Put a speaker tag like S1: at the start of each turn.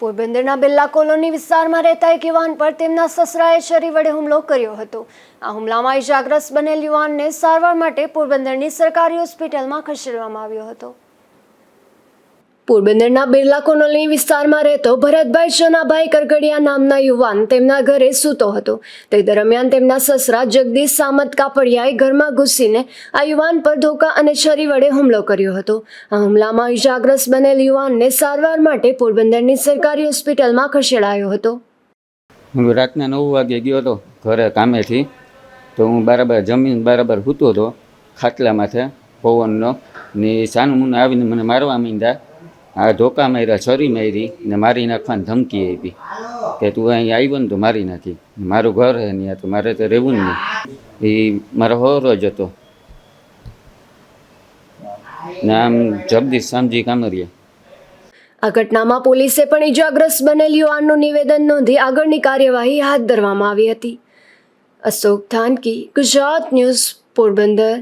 S1: પોરબંદરના બિરલા કોલોની વિસ્તારમાં રહેતા એક યુવાન પર તેમના સસરાએ છરી વડે હુમલો કર્યો હતો. આ હુમલામાં ઇજાગ્રસ્ત બનેલ યુવાનને સારવાર માટે પોરબંદરની સરકારી હોસ્પિટલમાં ખસેડવામાં આવ્યો હતો. પોરબંદરના બિરલા કોલોની વિસ્તારમાં રહેતો ભરતભાઈ શનાભાઈ કરગડિયા નામના યુવાન તેમના ઘરે સૂતો હતો. તે દરમિયાન તેમના સસરા જગદીશ સામત કાપડિયાએ ઘરમાં ઘૂસીને આ યુવાન પર ધોકા અને છરી વડે હુમલો કર્યો હતો. આ હુમલામાં ઇજાગ્રસ્ત બનેલ યુવાનને સારવાર માટે પોરબંદરની સરકારી હોસ્પિટલમાં ખસેડાયો હતો.
S2: હું રાતના નવ વાગે ગયો હતો ઘરે કામેથી. તો હું બરાબર જમીન બરાબર સૂતો હતો, ખાટલા માથે, પવનનો ને સાનું આવીને મને મારવા માંડ્યા. આ ધોકા માર્યા, છરી મારી ને મારી નાખવાની ધમકી આપી કે તું અહીં આવ્યો ને તો મારી નાખી. મારું ઘર હે ત્યાં તો મારે તો રહેવું જ નહીં. એ મારો હોરો જ હતો. ને આમ જગદીશ શામજી કામરિયા.
S1: આ ઘટનામાં પોલીસે પણ ઇજાગ્રસ્ત બનેલ યુવાનનું નિવેદન નોંધી આગળની કાર્યવાહી હાથ ધરવામાં આવી હતી. અશોક થાનકી, ગુજરાત ન્યૂઝ પોરબંદર.